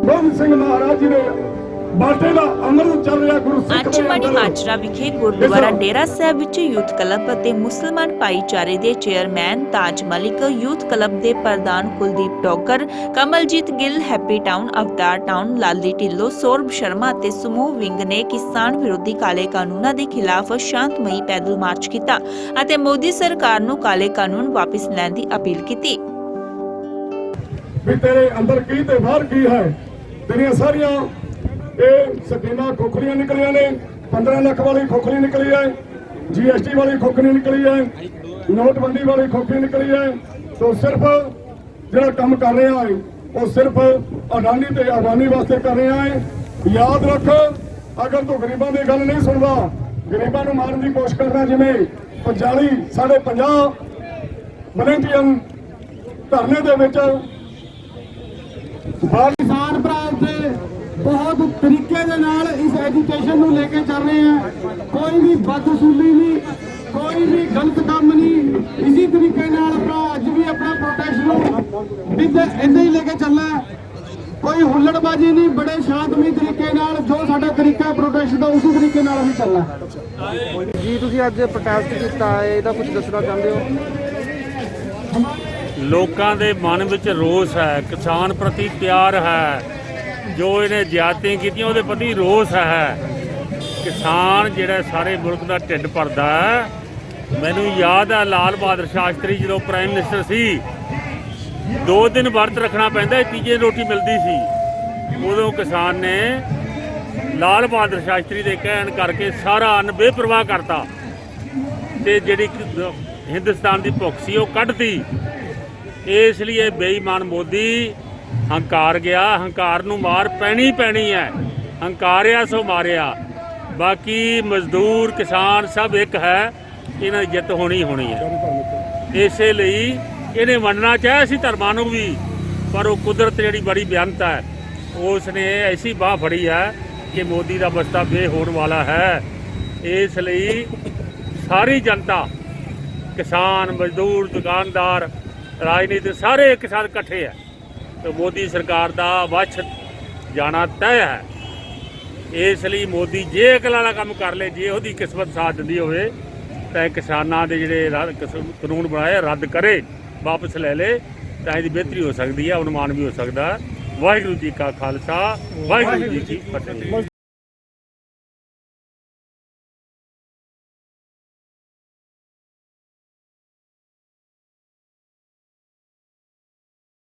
ਗੋਬਿੰਦ ਸਿੰਘ ਮਹਾਰਾਜ ਜੀ ਦੇ ਬਾਟੇ ਦਾ ਅੰਮ੍ਰਿਤ ਚੱਲ ਰਿਹਾ ਗੁਰੂ ਸਿੱਖ ਅੱਜ ਮਣੀ। ਮਾਜਰਾ ਵਿਖੇ ਗੁਰਦੁਆਰਾ ਡੇਰਾ ਸਾਹਿਬ ਵਿੱਚ ਯੂਥ ਕਲੱਬ ਅਤੇ ਮੁਸਲਮਾਨ ਭਾਈਚਾਰੇ ਦੇ chairman Taj Malik youth club ਦੇ ਪ੍ਰਧਾਨ Kuldeep Dogar Kamaljit Gill Happy town Avtar town Lali Dhillon Saurabh Sharma ਅਤੇ ਸਮੂਹ ਵਿੰਗ ਨੇ ਕਿਸਾਨ ਵਿਰੋਧੀ ਕਾਲੇ ਕਾਨੂੰਨਾਂ ਦੇ ਖਿਲਾਫ ਸ਼ਾਂਤਮਈ ਪੈਦਲ ਮਾਰਚ ਕੀਤਾ ਅਤੇ ਮੋਦੀ ਸਰਕਾਰ ਨੂੰ ਕਾਲੇ ਕਾਨੂੰਨ ਵਾਪਸ ਲੈਣ ਦੀ ਅਪੀਲ ਕੀਤੀ ਵੀ ਤੇਰੇ ਅੰਦਰ ਕੀ ਤੇ ਬਾਹਰ ਕੀ ਹੈ ਜਿਹੜੀਆਂ ਸਾਰੀਆਂ ਇਹ ਸਕੀਮਾਂ ਖੋਖਲੀਆਂ ਨਿਕਲੀਆਂ ਨੇ 15 ਲੱਖ ਵਾਲੀ ਖੋਖਲੀ ਨਿਕਲੀ ਹੈ ਜੀਐਸਟੀ ਵਾਲੀ ਖੋਖਲੀ ਨਿਕਲੀ ਹੈ, ਨੋਟਬੰਦੀ ਵਾਲੀ ਖੋਖਲੀ ਨਿਕਲੀ ਹੈ। ਸੋ ਸਿਰਫ ਜਿਹੜਾ ਕੰਮ ਕਰ ਰਿਹਾ ਹੈ, ਉਹ ਸਿਰਫ ਅਡਾਨੀ ਤੇ ਅਡਾਨੀ ਵਾਸਤੇ ਕਰ ਰਿਹਾ ਹੈ। ਯਾਦ ਰੱਖ, ਅਗਰ ਤੂੰ ਗਰੀਬਾਂ ਦੀ ਗੱਲ ਨਹੀਂ ਸੁਣਦਾ, ਗਰੀਬਾਂ ਨੂੰ ਮਾਰਨ ਦੀ ਕੋਸ਼ਿਸ਼ ਕਰਦਾ, ਜਿਵੇਂ 45 ਸਾਡੇ 50 ਵਲੰਟੀਅਰ ਧਰਨੇ ਦੇ ਵਿੱਚ ਬਾਹਰ ਬਹੁਤ ਤਰੀਕੇ ਦੇ ਨਾਲ ਇਸ ਐਜੂਕੇਸ਼ਨ ਨੂੰ ਲੈ ਕੇ ਚੱਲ ਰਹੇ ਆ। ਕੋਈ ਵੀ ਬਦਸੂਲੀ ਨਹੀਂ ਕੋਈ ਵੀ ਗਲਤ ਕੰਮ ਨਹੀਂ। ਇਸੇ ਤਰੀਕੇ ਨਾਲ ਭਰਾ ਅੱਜ ਵੀ ਆਪਣਾ ਪ੍ਰੋਟੈਸਟ ਨੂੰ ਇੱਦਾਂ ਇੱਦਾਂ ਹੀ ਲੈ ਕੇ ਚੱਲਣਾ ਹੈ। ਕੋਈ ਹੁੱਲੜਬਾਜ਼ੀ ਨਹੀਂ ਬੜੇ ਸ਼ਾਂਤਮਈ ਤਰੀਕੇ ਨਾਲ ਜੋ ਸਾਡਾ ਤਰੀਕਾ ਪ੍ਰੋਟੈਸਟ ਦਾ ਉਸੇ ਤਰੀਕੇ ਨਾਲ ਅਸੀਂ ਚੱਲਣਾ। ਜੀ ਤੁਸੀਂ ਅੱਜ ਪ੍ਰੋਟੈਸਟ ਕੀਤਾ ਹੈ? ਇਹਦਾ ਕੁਝ ਦੱਸਣਾ ਚਾਹੁੰਦੇ ਹੋ? ਲੋਕਾਂ ਦੇ ਮਨ ਵਿੱਚ ਰੋਸ ਹੈ ਕਿਸਾਨ ਪ੍ਰਤੀ ਪਿਆਰ ਹੈ। ਜੋ ਇਹਨੇ ਜ਼ਿਆਦਤੀਆਂ ਕੀਤੀਆਂ, ਉਹਦੇ ਪ੍ਰਤੀ ਰੋਸ ਹੈ। ਕਿਸਾਨ ਜਿਹੜਾ ਸਾਰੇ ਮੁਲਕ ਦਾ ਢਿੱਡ ਭਰਦਾ ਮੈਨੂੰ ਯਾਦ ਹੈ, ਲਾਲ ਬਹਾਦਰ ਸ਼ਾਸਤਰੀ ਜਦੋਂ ਪ੍ਰਾਈਮ ਮਿਨਿਸਟਰ ਸੀ, ਦੋ ਦਿਨ ਵਰਤ ਰੱਖਣਾ ਪੈਂਦਾ ਤੀਜੇ ਰੋਟੀ ਮਿਲਦੀ ਸੀ। ਉਦੋਂ ਕਿਸਾਨ ਨੇ ਲਾਲ ਬਹਾਦਰ ਸ਼ਾਸਤਰੀ ਦੇ ਕਹਿਣ ਕਰਕੇ ਸਾਰਾ ਅੰਨ ਬੇਪਰਵਾਹ ਕਰਤਾ। ਤੇ ਜਿਹੜੀ ਹਿੰਦੁਸਤਾਨ ਦੀ ਭੁੱਖ ਸੀ, ਉਹ ਕੱਢਤੀ। ਇਸ ਲਈ ਇਹ ਬੇਈਮਾਨ ਮੋਦੀ ਹੰਕਾਰ ਗਿਆ, ਹੰਕਾਰ ਨੂੰ ਮਾਰ ਪੈਣੀ ਪੈਣੀ ਹੈ। ਹੰਕਾਰਿਆ ਸੋ ਮਾਰਿਆ। ਬਾਕੀ ਮਜ਼ਦੂਰ, ਕਿਸਾਨ ਸਭ ਇੱਕ ਹੈ, ਇਹਨਾਂ ਦੀ ਜਿੱਤ ਹੋਣੀ ਹੋਣੀ ਹੈ। ਇਸੇ ਲਈ ਇਹਨੇ ਮੰਨਣਾ ਚਾਹਿਆ ਸੀ ਧਰਮਾਂ ਨੂੰ ਵੀ, ਪਰ ਉਹ ਕੁਦਰਤ ਜਿਹੜੀ ਬੜੀ ਬਿਆਨਤ ਹੈ ਉਸ ਨੇ ਐਸੀ ਬਾਹ ਫੜੀ ਹੈ ਕਿ ਮੋਦੀ ਦਾ ਬਸਤਾ ਬੇ ਹੋਣ ਵਾਲਾ ਹੈ। ਇਸ ਲਈ ਸਾਰੀ ਜਨਤਾ, ਕਿਸਾਨ, ਮਜ਼ਦੂਰ, ਦੁਕਾਨਦਾਰ, ਰਾਜਨੀਤਿਕ ਸਾਰੇ ਇੱਕ ਸਾਥ ਇਕੱਠੇ ਹੈ। ਤੇ ਮੋਦੀ ਸਰਕਾਰ ਦਾ ਵਛ ਜਾਣਾ ਤੈਅ ਹੈ। ਇਸ ਲਈ ਮੋਦੀ ਜੇ ਅਕਲ ਵਾਲਾ ਕੰਮ ਕਰ ਲੇ, ਜੇ ਉਹਦੀ ਕਿਸਮਤ ਸਾਥ ਦਿੰਦੀ ਹੋਵੇ, ਤਾਂ ਇਹ ਕਿਸਾਨਾਂ ਦੇ ਜਿਹੜੇ ਕਾਨੂੰਨ ਬਣਾਏ, ਰੱਦ ਕਰੇ, ਵਾਪਸ ਲੈ ਲੇ, ਤਾਂ ਇਹਦੀ ਬਿਹਤਰੀ ਹੋ ਸਕਦੀ ਹੈ ਅਨੁਮਾਨ ਵੀ ਹੋ ਸਕਦਾ। ਵਾਹਿਗੁਰੂ ਜੀ ਕਾ ਖਾਲਸਾ, ਵਾਹਿਗੁਰੂ ਜੀ ਕੀ ਫਤਿਹ।